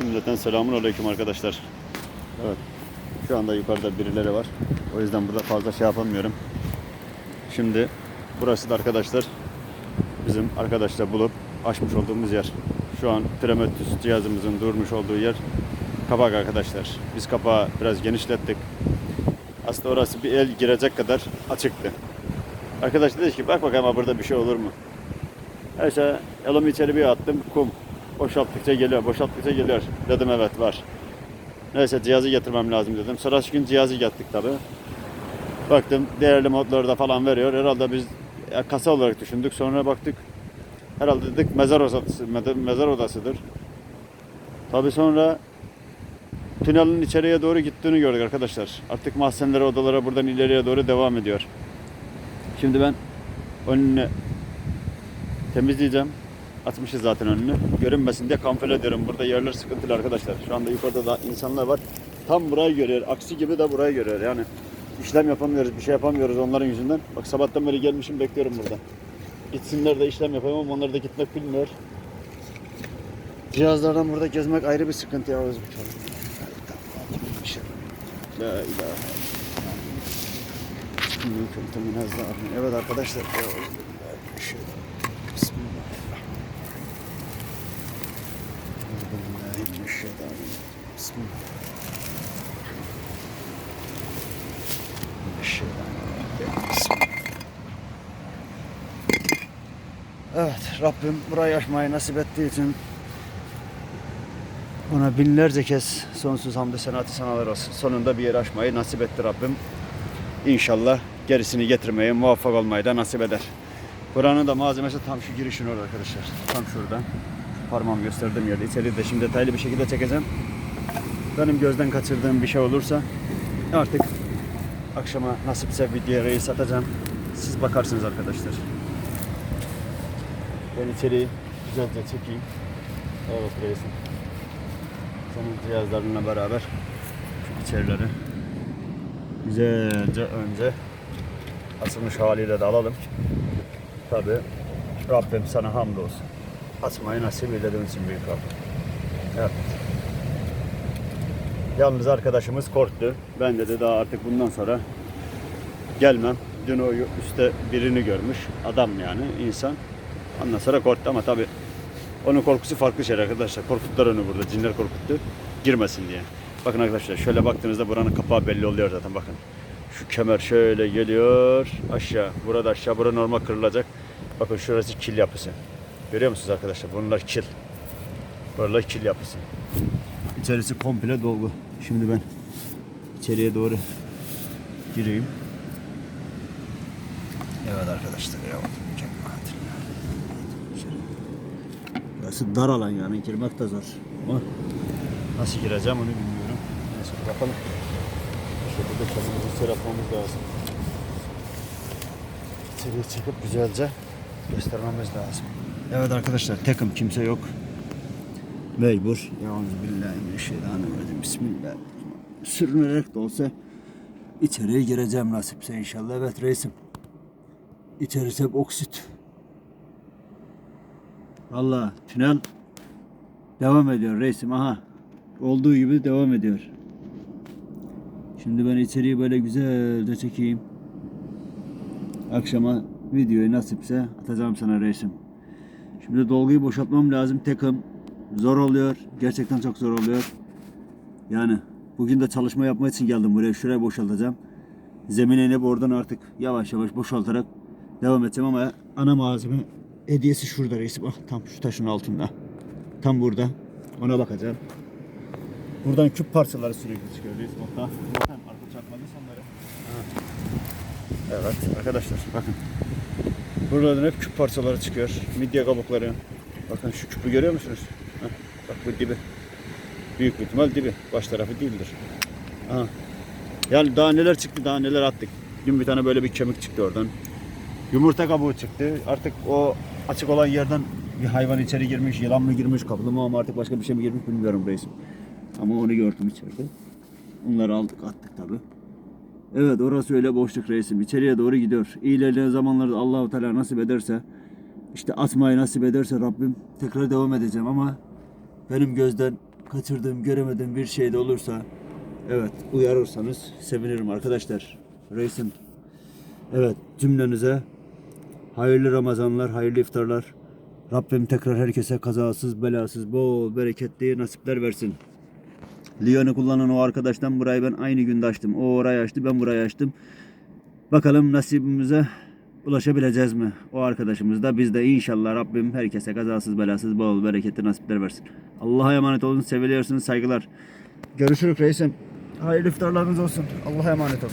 Cümleten selamun aleyküm arkadaşlar. Evet. Şu anda yukarıda birileri var. O yüzden burada fazla şey yapamıyorum. Şimdi burası da arkadaşlar bizim arkadaşla bulup açmış olduğumuz yer. Şu an Prometheus cihazımızın durmuş olduğu yer kapak arkadaşlar. Biz kapağı biraz genişlettik. Aslında orası bir el girecek kadar açıktı. Arkadaş dedi ki bak bakalım burada bir şey olur mu? Neyse elimi içeri bir attım kum. Boşalttıkça geliyor, boşalttıkça geliyor. Dedim evet var. Neyse cihazı getirmem lazım dedim. Sonraki gün cihazı getirdik tabi. Baktım değerli modlarda falan veriyor. Herhalde biz ya, kasa olarak düşündük. Sonra baktık herhalde dedik mezar odası, mezar odasıdır. Tabi sonra tünelin içeriye doğru gittiğini gördük arkadaşlar. Artık mahzenlere, odalara buradan ileriye doğru devam ediyor. Şimdi ben önünü temizleyeceğim. Atmışız zaten önünü. Görünmesin diye kamufle ediyorum. Burada yerler sıkıntılı arkadaşlar. Şu anda yukarıda da insanlar var. Tam burayı görüyor. Aksi gibi de burayı görüyor. Yani işlem yapamıyoruz, bir şey yapamıyoruz onların yüzünden. Bak sabahtan beri gelmişim bekliyorum burada. Gitsinler de işlem yapamam. Onlar da gitmek bilmiyor. Cihazlardan burada gezmek ayrı bir sıkıntı ya Özbek. La ilahe münezzahın. Evet arkadaşlar. Bismillahirrahmanirrahim. Bismillah. Bismillah. Evet Rabbim burayı aşmayı nasip ettiği için ona binlerce kez sonsuz hamdü senatı sanalar olsun. Sonunda bir yer aşmayı nasip etti Rabbim. İnşallah gerisini getirmeye muvaffak olmayı da nasip eder. Buranın da malzemesi tam şu girişin orada arkadaşlar. Tam şuradan. Parmağımı gösterdiğim yerde. İçeri de şimdi detaylı bir şekilde çekeceğim. Benim gözden kaçırdığım bir şey olursa artık akşama nasipse videoyu satacağım. Siz bakarsınız arkadaşlar. Ben içeriği güzelce çekeyim. Evet reisim. Senin cihazlarınla beraber şu içerileri güzelce önce asılmış haliyle de alalım. Tabi Rabbim sana hamdolsun. Asmayı nasip eylediğin için büyük Rabbim. Evet. Yalnız arkadaşımız korktu. Ben dedi daha artık bundan sonra gelmem. Dün o üstte birini görmüş. Adam yani insan. Ondan sonra korktu ama tabi onun korkusu farklı şey arkadaşlar. Korkuttular onu burada. Cinler korkuttu. Girmesin diye. Bakın arkadaşlar şöyle baktığınızda buranın kapağı belli oluyor zaten bakın. Şu kemer şöyle geliyor aşağı. Burada aşağı. Bura normal kırılacak. Bakın şurası kil yapısı. Görüyor musunuz arkadaşlar? Bunlar kil. Buralar kil yapısı. İçerisi komple dolgu. Şimdi ben içeriye doğru gireyim. Evet arkadaşlar ya. Burası dar alan yani girmek de zor. Ama nasıl gireceğim onu bilmiyorum. Neyse bakalım. Şöyle de kendimizi sıratmamız lazım. İçeriye çıkıp güzelce göstermemiz lazım. Evet arkadaşlar tekim kimse yok. Mecbur. Euzubillahimineşşeytanirracim. Bismillah. Sürünerek de olsa içeriye gireceğim nasipse inşallah. Evet reisim. İçerisi hep oksit. Valla tünel devam ediyor reisim. Aha. Olduğu gibi devam ediyor. Şimdi ben içeriği böyle güzelce çekeyim. Akşama videoyu nasipse atacağım sana reisim. Şimdi dolguyu boşaltmam lazım. Tekim zor oluyor. Gerçekten çok zor oluyor. Yani bugün de çalışma yapmak için geldim buraya. Şuraya boşaltacağım. Zemine inip oradan artık yavaş yavaş boşaltarak devam edeceğim ama ana malzeme hediyesi şurada reisim. Ah tam şu taşın altında. Tam burada. Ona bakacağım. Buradan küp parçaları sürekli çıkıyor reisim. Hatta Evet arkadaşlar bakın. Buradan hep küp parçaları çıkıyor. Midye kabukları. Bakın şu küpü görüyor musunuz? Heh, bak bu dibi. Büyük bir ihtimal dibi. Baş tarafı değildir. Aha. Yani daha neler çıktı daha neler attık. Dün bir tane böyle bir kemik çıktı oradan. Yumurta kabuğu çıktı. Artık o açık olan yerden bir hayvan içeri girmiş, yılan mı girmiş, kaplumbağa mı artık başka bir şey mi girmiş bilmiyorum reisim. Ama onu gördüm içeride. Onları aldık attık tabi. Evet orası öyle boşluk reisim. İçeriye doğru gidiyor. İlerleyen zamanlarda Allahu Teala nasip ederse işte atmayı nasip ederse Rabbim tekrar devam edeceğim ama benim gözden kaçırdığım, göremediğim bir şey de olursa evet uyarırsanız sevinirim arkadaşlar. Reisim. Evet cümlenize hayırlı Ramazanlar, hayırlı iftarlar. Rabbim tekrar herkese kazasız, belasız, bol, bereketli nasipler versin. Lyon'u kullanan o arkadaştan burayı ben aynı günde açtım. O orayı açtı, ben burayı açtım. Bakalım nasibimize ulaşabileceğiz mi? O arkadaşımız da biz de inşallah Rabbim herkese kazasız belasız bol bereketli nasipler versin. Allah'a emanet olun. Seviliyorsunuz. Saygılar. Görüşürüz reisim. Hayırlı iftarlarınız olsun. Allah'a emanet olun.